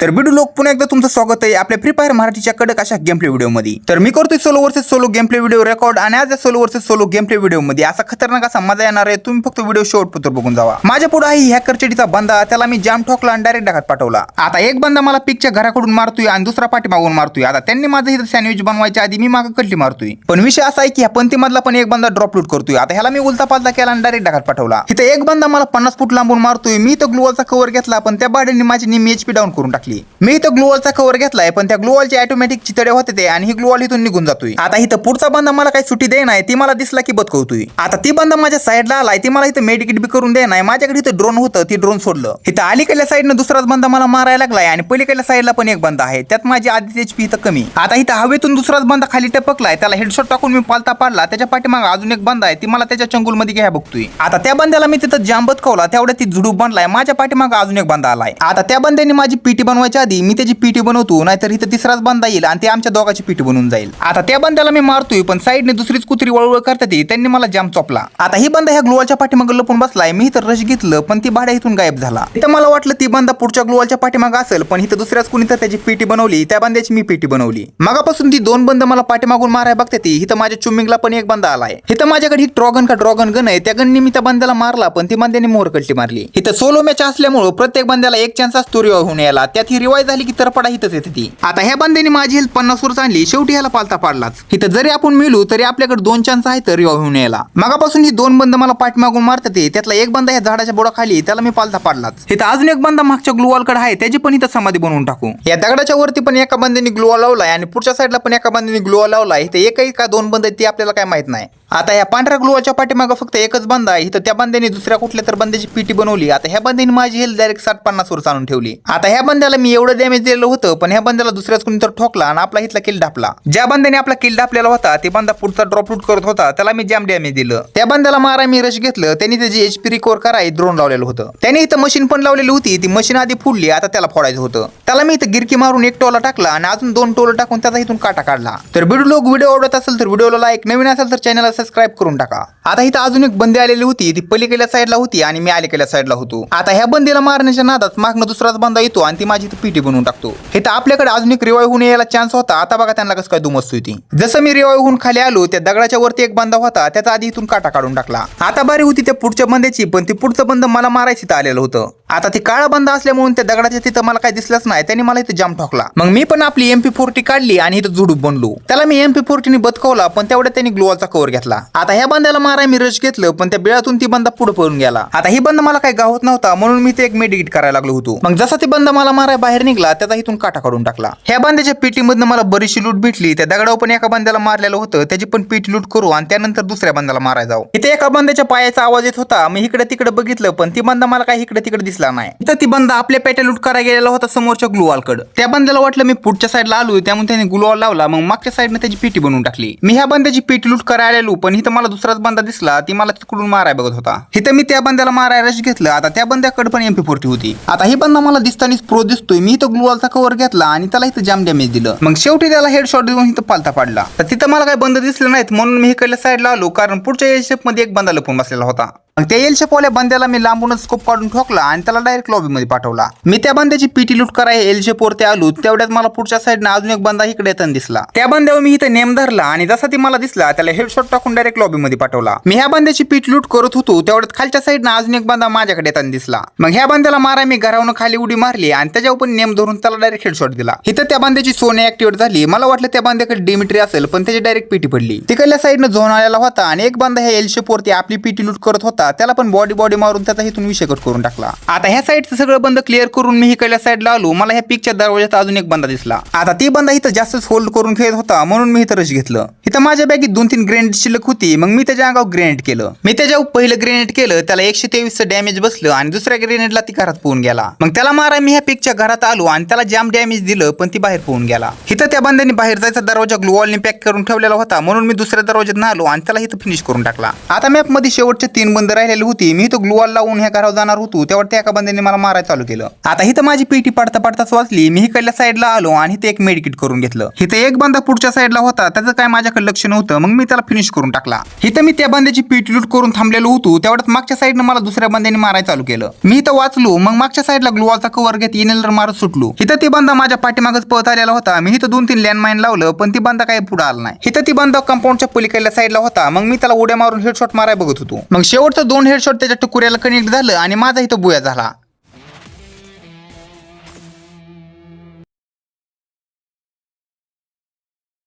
तर बिडू लोक पुन्हा एकदा तुमचं स्वागत आहे आपल्या फ्री फायर मराठीच्या कडक अशा गेम प्ले व्हिडिओमध्ये तर मी करतोय solo versus solo game play video record आणि आज या solo versus solo game play व्हिडिओमध्ये असा खतरनाक असा मजा येणार आहे. तुम्ही फक्त व्हिडिओ शेवट पुतर बघून जावा. माझ्या पुढे आहे हॅकर चडीचा बंदा. त्याला मी जाम ठोकला आणि डायरेक्ट डाकात पाठवला. आता एक बंदा मला पिकच्या घराकडून मारतोय आणि दुसरा पाठी मागून मारतोय. आता त्यांनी माझं इथं सँडविच बनवायच्या आधी मी मागं कटली मारतोय. पण विषय असा आहे की ह्या पंथीमधला पण एक बंदा ड्रॉप लूट करतोय. आता ह्याला मी उलता पालता केला आणि डायरेक्ट डाकात पाठवला. इथं एक बंदा मला पन्नास फूट लांबून मारतोय. मी तर ग्लोवलचा कव्हर घेतला पण त्या बाडीने माझी निम्मी एचपी डाऊन करून टाकली. मी इथं ग्लोअलचा कव्हर घेतलाय पण त्या ग्लोअलचे ऑटोमॅटिक चितडे होते ते आणि ही ग्लोअल इथून निघून जातोय. आता इथं पुढचा बंद मला काही सुट्टी दे नाही ती मला दिसला की बदकवतोय. आता ती बंद माझ्या साईडला आलाय ती मला इथं मेडिकेट बी करून दे नाही माझ्याकडे इथं ड्रोन होतं ती ड्रोन सोडलं. इथं अलीकडल्या साईडनं दुसराच बंद मला मारायला लागलाय आणि पलीकडल्या साईडला पण एक बंद आहे. त्यात माझी आधीच एचपी इथं कमी. आता इथं हवेतून दुसराच बंद खाली टपकलाय त्याला हेडशॉट टाकून मी पालता पाडला. त्याच्या पाठीमागे अजून एक बंद आहे ती मला त्याच्या चंगुलमध्ये घ्या बघतोय. आता त्या बंद्याला मी तिथं जाम बदकवला तेवढ्या ती झुडूप बनलाय. माझ्या पाठीमागे अजून एक बंद आलाय. आता त्या बंद्याने माझी पीटी बनवायच्या आधी मी त्याची पीटी बनवतो नाहीतर इथं तिसराच बंदा येईल आणि ते आमच्या दोघाची पीटी बनवून जाईल. आता त्या बंद्याला मी मारतोय पण साईडने दुसरीच कुत्री वळवळ करतात त्यांनी मला जाम चोपला. आता ही बंदा ह्या ग्लोअलच्या पाठीमागे लपून बसलाय मी इथं रश घेतलं पण ती भाड्या इथून गायब झाला. इथं मला वाटलं ती बंदा पुढच्या ग्लोअलच्या पाठीमागे असेल पण इथं दुसऱ्याच कुणी तर त्याची पीटी बनवली त्या बंद्याची मी पीटी बनवली. मगापासून ती दोन बंद मला पाठीमागून माराय बघते ती इथं माझ्या चुमिंगला पण एक बंदा आलाय. इथं माझ्याकडे ही ड्रॉगन का ड्रॉगन गन आहे त्या गणनी मी त्या बंद्याला मारला पण ती बंद्याने मोहरकल्टी मारली. इथं सोलो मॅच असल्यामुळे प्रत्येक बंद्याला एक चान्स असतो रिवाय होऊन यायला. त्यात ती रिवाय झाली की तरपडा हिथच येते ती. आता ह्या बंद्याने माझी हेल्थ पन्नास वर आणली शेवटी ह्याला पालता पाडलाच. इथं जरी आपण मिळू तरी आपल्याकडे दोन चान्स आहे तर रिवाय होऊन यायला. मगापासून ही दोन बंद मला पाठीमागून मारतात ते. त्यातला एक बंदा ह्या झाडाच्या बुडाखाली त्याला मी पालता पाडलाच. इथं अजून एक बंदा मागच्या ग्लुवालकडे आहे त्याची पण इथं समाधी बनवून टाकू. या दगडाच्या वरती पण एका बंदाने ग्लुवा लावलाय आणि पुढच्या साईडला पण एका बंद्याने ग्लुवा लावलाय. इथे एकही का दोन बंद आहेत ती आपल्याला काय माहीत नाही. आता या पांढऱ्या ग्लुवाच्या पाठीमागं फक्त एकच बंद आहे. इथं त्या बंद्याने दुसऱ्या कुठल्या तर बंद्याची पीटी बनवली. आता ह्या बंद्याने माझी हेल्थ डायरेक्ट साठ पन्नास वर आणून ठेवली. आता ह्या बंद्याला मी एवढं डॅमेज दिलेलं होतं पण ह्या बंद्याला दुसऱ्याच कोणी तर ठोकला आणि आपला इथला किल ढापला ज्या बंद्याने आपला किल ढापलेला होता ते बंदा पुढचा ड्रॉप आउट करत होता त्याला मी जाम डॅमेज दिलं. त्या बंद्याला मारा मी रश घेतलं त्यांनी त्याची एचपी रिकवर कराय ड्रोन लावलेलं होतं. त्याने इथं मशीन पण लावलेली होती ती मशीन आधी फुडली आता त्याला फोडायचं होतं. त्याला मी इथं गिरकी मारून एक टोला टाकला आणि अजून दोन टोला टाकून त्याचा इथून काटा काढला. तर व्हिडिओ लोक व्हिडिओ आवडत असेल तर व्हिडिओला लाईक नवीन असेल तर चॅनलला सबस्क्राईब करून टाका. आता इथं अजून एक बंदी आलेली होती ती पलीकडल्या साईडला होती आणि मी अलीकडल्या साईडला होतो. आता ह्या बंदीला मारण्याच्या नादात मागणं दुसराच बंदा येतो आणि ती माझी इथं पीटी बनवून टाकतो. इथं आपल्याकडे अजून एक रिवाय होऊन यायला चान्स होता. आता बघा त्यांना कसं काय दुमस्त होती जसं मी रिवाय होऊन खाली आलो त्या दगडाच्या वरती एक बंदा होता त्याचा आधी इथून काटा काढून टाकला. आता बारी होती त्या पुढच्या बंद्याची पण ती पुढचं बंद मला मारायची तर आलेलं होतं. आता ती काळा बंद असल्यामुळे त्या दगडाच्या तिथं मला काही दिसलंच नाही. त्यांनी मला इथं जाम ठोकला. मग मी पण आपली एमपी फोर्टी काढली आणि इथं झुडूप बनलो. त्याला मी एमपी फोर्टीने बदकवला पण तेवढ्या त्यांनी ग्लोअलचा कव्हर घेतला. आता ह्या बंदाला माराय मी रश घेतलं पण त्या बिळातून ती बंदा पुढे पळून गेला. आता ही बंद मला काही गावत नव्हता म्हणून मी ते एक मेडिकेट करायला लागलो होतो. मग जसा ती बंद मला माराय बाहेर निघला त्याचा इथून काटा काढून टाकला. ह्या बंद्याच्या पेटीमधनं मला बरीचशी लूट भेटली. त्या दगडावर पण एका बंद्याला मारलेलं होतं त्याची पण पेटी लूट करू आणि त्यानंतर दुसऱ्या बंदाला मारायला जाऊ. इथे एका बंद्याच्या पायाचा आवाज येत होता. मी इकडे तिकडे बघितलं पण ती बंदा मला काही इकडे तिकडे दिसला नाही. तर ती बंद आपल्या पेट्या लूट करायला गेलेला होता समोरच्या ग्लुवालकडे. त्या बंद्याला वाटलं मी पुढच्या साईडला आलो त्यामुळे त्याने ग्लुवाल लावला मग मागच्या साईडने त्याची पेटी बनवून टाकली. मी ह्या बंद्याची पेटी लूट करायला आलो पण इथं मला दुसराच बंदा दिसला ती मला तिकडून माराय बघत होता. इथं मी त्या बंद्याला माराय रश घेतलं आता त्या बंद्याकडे पण एमपी फोर्टी होती. आता ही बंदा मला दिसतानीच प्रो दिसतोय मी इथं ग्लुवालचा कव्हर घेतला आणि त्याला इथं जाम डॅमेज दिलं. मग शेवटी त्याला हेडशॉट देऊन इथं पालता पाडला. तर तिथं मला काही बंद दिसले नाहीत म्हणून मी इकडल्या साईडला आलो कारण पुढच्या एलमध्ये एक बंदा लपून बसलेला होता. मग त्या एल पोल्या बंद्याला मी लांबूनच स्कोप काढून ठोकला आणि त्याला डायरेक्ट लॉबीमध्ये पाठवला. मी त्या बंद्याची पीटी लूट कराय एल शेपवरती आलो तेवढ्यात मला पुढच्या साईडनं अजून एक बंदा इकडे येताना दिसला. त्या बंद्यावर मी इथं नेम धरला आणि जसा ती मला दिसला त्याला हेडशॉट टाकून डायरेक्ट लॉबीमध्ये पाठवला. मी ह्या बंद्याची पीट लूट करत होतो तेवढ्यात खालच्या साईडनं अजून एक बंदा माझ्याकडे येताना दिसला. मग ह्या बंद्याला मारा मी घरावून खाली उडी मारली आणि त्याच्यावर पण नेम धरून त्याला डायरेक्ट हेडशॉट दिला. इथं त्या बंद्याची सोने ऍक्टिव्हेट झाली. मला वाटलं त्या बंद्याकडे डिमिट्री असेल पण त्याची डायरेक्ट पीटी पडली. तिकडल्या साईडनं झोन आलेला होता आणि एक बंदा हे एल शेपवरती आपली पीटी लूट करत होता त्याला पण बॉडी बॉडी मारून त्याचा इथून विषय कट करून टाकला. आता ह्या साईडचं सगळं बंद क्लिअर करून मी इकडल्या साईडला आलो. मला ह्या पिकच्या दरवाजात अजून एक बंदा दिसला. आता ती बंदा इथं जास्तच होल्ड करून खेळत होता म्हणून मी इथं रश घेतलं. इथं माझ्या बॅगेत दोन तीन ग्रेनेड शिल्लक होती. मग मी त्याच्या अंगावर ग्रेनेड केलं. मी त्याच्यावर पहिलं ग्रेनेड केलं त्याला एकशे तेवीसचं डॅमेज बसलं आणि दुसऱ्या ग्रेनेडला ती घरात पोहून गेला. मग त्याला मारा मी ह्या पिकच्या घरात आलो आणि त्याला जाम डॅमेज दिलं पण ती बाहेर पोहून गेला. इथं त्या बंद्याने बाहेर जायचा दरवाजा ग्लुवॉलने पॅक करून ठेवलेला होता. म्हणून मी दुसऱ्या दरवाज्यात आलो आणि त्याला इथं फिनिश करून टाकला. आता मॅपमध्ये शेवटचे तीन बंद राहिलेली होती. मी तो ग्लुवाल लावून ह्या घरावर जाणार होतो. तेव्हा त्या एका बंद्याने मला मारायला चालू केलं. आता इथं माझी पेटी पडता पडताच वाचली. मी इकडल्या साईडला आलो आणि इथे एक मेडिकिट करून घेतलं. इथं एक बंदा पुढच्या साईडला होता. त्याचं काय माझ्या माझ्याकडे लक्ष नव्हतं मग मी त्याला फिनिश करून टाकला. इथं मी त्या बंद्याची पीठ लूट करून थांबलेलो होतो तेवढ्यात मागच्या साईडनं मला दुसऱ्या बंद्याने मारायला चालू केलं. मी इथं वाचलो मग मागच्या साईडला ग्लुवालचा कवर घेत इनेलर मारत सुटलो. इथं ती बांधा माझ्या पाठीमागच पळत आलेला होता. मी इथं दोन तीन लँडमाईन लावलं पण ती बंदा काही पुढे आला नाही. इथं ती बांधा कंपाऊंडच्या पलीकडल्या साईडला होता मग मी त्याला उड्या मारून हेडशॉट माराय बघत होतो. मग शेवटचं दोन हेडशॉट त्याच्या टुकुऱ्याला कनेक्ट झालं आणि माझा इथं बुया झाला.